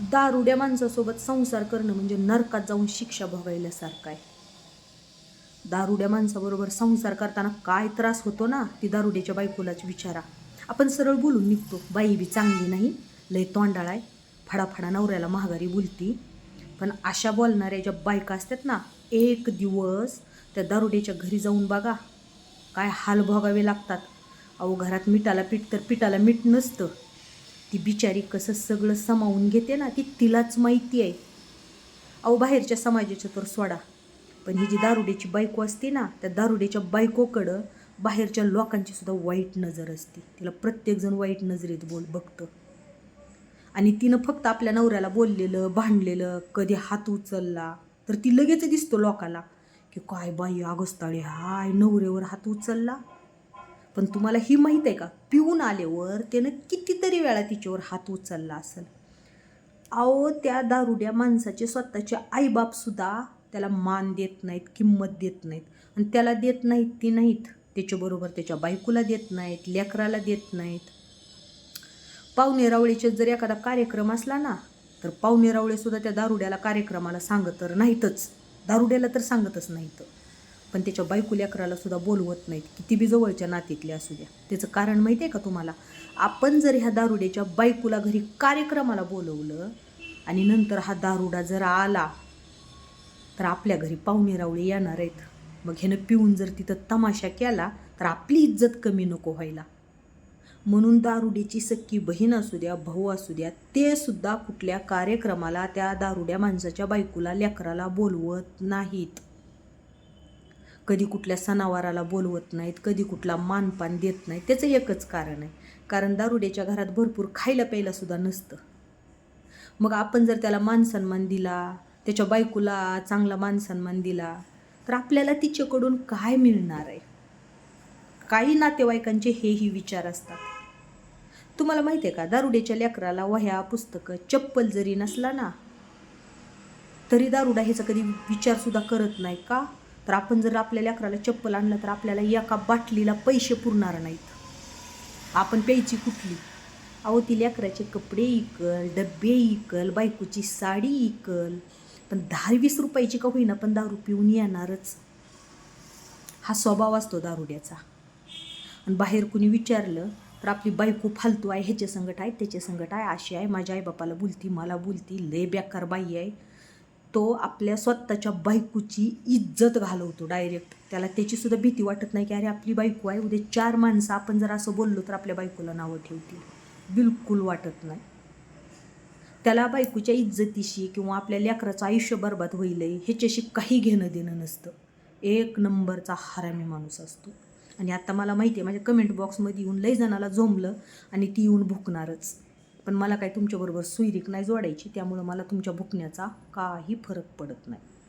दारुड्या माणसासोबत संसार करणं म्हणजे नरकात जाऊन शिक्षा भोगायल्यासारखं आहे. दारुड्या माणसाबरोबर संसार करताना काय त्रास होतो ना ती दारुड्याच्या बायकोलाच विचारा. आपण सरळ बोलून निघतो. बाई बी चांगली नाही लय तोंडाळ आहे. फडाफडा नवऱ्याला महागारी बोलती. पण अशा बोलणाऱ्या ज्या बायका असतात ना एक दिवस त्या दारुड्याच्या घरी जाऊन बघा काय हाल भोगावे लागतात. अहो घरात मिठाला पीठ तर पिठाला मीठ नसतं. ती बिचारी कसं सगळं समावून घेते ना ती तिलाच माहिती आहे. अहो बाहेरच्या समाजाच्या तर सोडा. पण ही जी दारुड्याची बायको असते ना त्या दारुड्याच्या बायकोकडं बाहेरच्या लोकांची सुद्धा वाईट नजर असते. तिला प्रत्येकजण वाईट नजरेत बोल बघतं. आणि तिनं फक्त आपल्या नवऱ्याला बोललेलं भांडलेलं कधी हात उचलला तर ती लगेच दिसतो लोकाला की काय बाई आगस्ताळे हाय नवऱ्यावर हात उचलला. पण तुम्हाला ही माहीत आहे का? पिऊन आल्यावर त्यानं कितीतरी वेळा तिच्यावर हात उचलला असेल. अहो त्या दारुड्या माणसाचे स्वतःचे आईबापसुद्धा त्याला मान देत नाहीत किंमत देत नाहीत. आणि त्याला देत नाहीत ती नाहीत. त्याच्याबरोबर त्याच्या बायकोला देत नाहीत लेकराला देत नाहीत. पाहुणे रावळीचे जर एखादा कार्यक्रम असला ना तर पाहुणे रावळेसुद्धा त्या दारुड्याला कार्यक्रमाला सांगत तर नाहीतच. दारुड्याला तर सांगतच नाहीत. पण त्याच्या बायको लेकराला सुद्धा बोलवत नाहीत किती बी जवळच्या नातीतल्या असू द्या. त्याचं कारण माहिती आहे का तुम्हाला? आपण जर ह्या दारुड्याच्या बायकोला घरी कार्यक्रमाला बोलवलं आणि नंतर हा दारुडा जर आला तर आपल्या घरी पाहुणे रावळे येणार आहेत. मग ह्यानं पिऊन जर तिथं तमाशा केला तर आपली इज्जत कमी नको व्हायला. म्हणून दारुड्याची सख्खी बहीण असू द्या भाऊ असू द्या ते सुद्धा कुठल्या कार्यक्रमाला त्या दारुड्या माणसाच्या बायकोला लेकराला बोलवत नाहीत. कधी कुठल्या सणावाराला बोलवत नाहीत कधी कुठला मानपान देत नाहीत. त्याचं एकच कारण आहे. कारण दारुड्याच्या घरात भरपूर खायला प्यायला सुद्धा नसतं. मग आपण जर त्याला मानसन्मान दिला त्याच्या बायकोला चांगला मानसन्मान दिला तर आपल्याला तिच्याकडून काय मिळणार आहे? काही नातेवाईकांचे हेही विचार असतात. तुम्हाला माहिती आहे का? दारुड्याच्या लेकराला वह्या पुस्तकं चप्पल जरी नसला ना तरी दारुडा ह्याचा कधी विचारसुद्धा करत नाही का? तर आपण जर आपल्या लेकराला चप्पल आणलं तर आपल्याला एका बाटलीला पैसे पुरणार नाहीत. आपण प्यायची कुठली? अहो ती लेकराचे कपडे इकल डब्बे इकल बायकोची साडी इकल. पण दहा वीस रुपयाची का होईना पण दारू पिऊन येणारच. हा स्वभाव असतो दारुड्याचा. आणि बाहेर कुणी विचारलं तर आपली बायको फालतू आहे ह्याचे संगट आहे त्याचे संगट आहे अशी आहे माझ्या आईबापाला बोलती मला बोलती लय बेकार बाई आहे. तो आपल्या स्वतःच्या बायकोची इज्जत घालवतो डायरेक्ट त्याला त्याचीसुद्धा भीती वाटत नाही की अरे आपली बायको आहे उद्या चार माणसं आपण जर असं बोललो तर आपल्या बायकोला नावं ठेवतील. बिलकुल वाटत नाही. त्याला बायकोच्या इज्जतीशी किंवा आपल्या लेकराचं आयुष्य बर्बाद होईल ह्याच्याशी काही घेणं देणं नसतं. एक नंबरचा हरामी माणूस असतो. आणि आता मला माहिती आहे माझ्या कमेंट बॉक्समध्ये येऊन लई जणाला झोंबलं आणि ती येऊन भुकणारच. पण मला काय तुमच्याबरोबर सुईरीक नाही जोडायची त्यामुळं मला तुमच्या भुकण्याचा काही फरक पडत नाही.